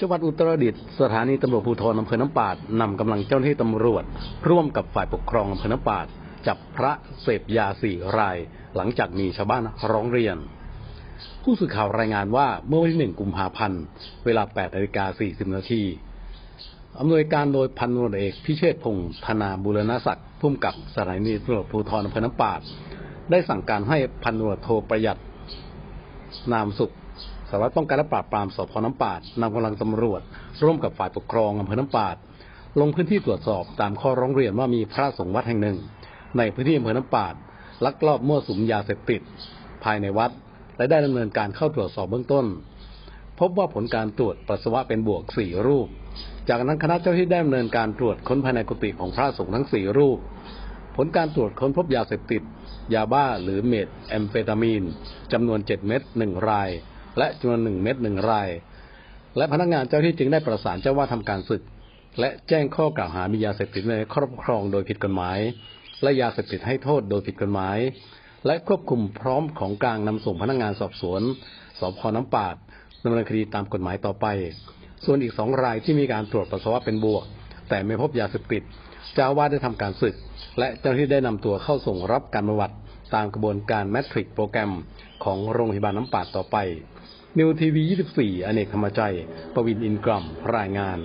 จังหวัดอุตรดิตถ์สถานีตำรวจภูธรอำเภอน้ำปาดนำกำลังเจ้าหน้าที่ตำรวจ ร่วมกับฝ่ายปกครองอำเภอน้ำปาด จับพระเสพยาสี่ราย หลังจากมีชาวบ้านร้องเรียน ผู้สื่อข่าวรายงานว่าเมื่อวันที่หนึ่งกุมภาพันธ์ เวลา8นาฬิกา40 นาทีอำนวยการโดยพันตำรวจเอกพิเชษพงศ์ธนาบุรณศักดิ์ผู้กำกับสถานีตำรวจภูธรอำเภอน้ำปาด ได้สั่งการให้พันตำรวจโทประหยัดนามสุขารวัตรป้องกันและปราบปรามสพน้ำปาดนำกำลังตำรวจ ร่วมกับฝ่ายปกครองอำเภอน้ำปาด ลงพื้นที่ตรวจสอบตามข้อร้องเรียนว่ามีพระสงฆ์วัดแห่งหนึ่ง ในพื้นที่อำเภอน้ำปาด ลักลอบมั่วสุมยาเสพติด ภายในวัด และได้ดำเนินการเข้าตรวจสอบเบื้องต้น พบว่าผลการตรวจปัสสาวะเป็นบวกสี่รูป จากนั้นคณะเจ้าที่ได้ดำเนินการตรวจค้นภายในกุฏิของพระสงฆ์ทั้งสี่รูป ผลการตรวจค้นพบยาเสพติด ยาบ้าหรือเมทแอมเฟตามีนจำนวน7เม็ด1ราย และจำนวน1เม็ด1ราย และพนักงานเจ้าที่จึงได้ประสานเจ้าว่าทำการศึก และแจ้งข้อกล่าวหามียาเสพติดในครอบครองโดยผิดกฎหมาย และยาเสพติดให้โทษโดยผิดกฎหมาย และควบคุมพร้อมของกลางนำส่งพนักงานสอบสวนสพน้ำปาดดำเนินคดีตามกฎหมายต่อไป ส่วนอีกสองรายที่มีการตรวจปัสสาวะเป็นบวก แต่ไม่พบยาเสพติดเจ้าอาวาได้ทำการศึก และเจ้าที่ได้นำตัวเข้าส่งรับการบำบัด ตามกระบวนการแมทริกโปรแกรมของโรงพยาบาลน้ำปาดต่อไปนิวทีวี 24 อเนกธรรมใจ ประวินอินกรัมรายงาน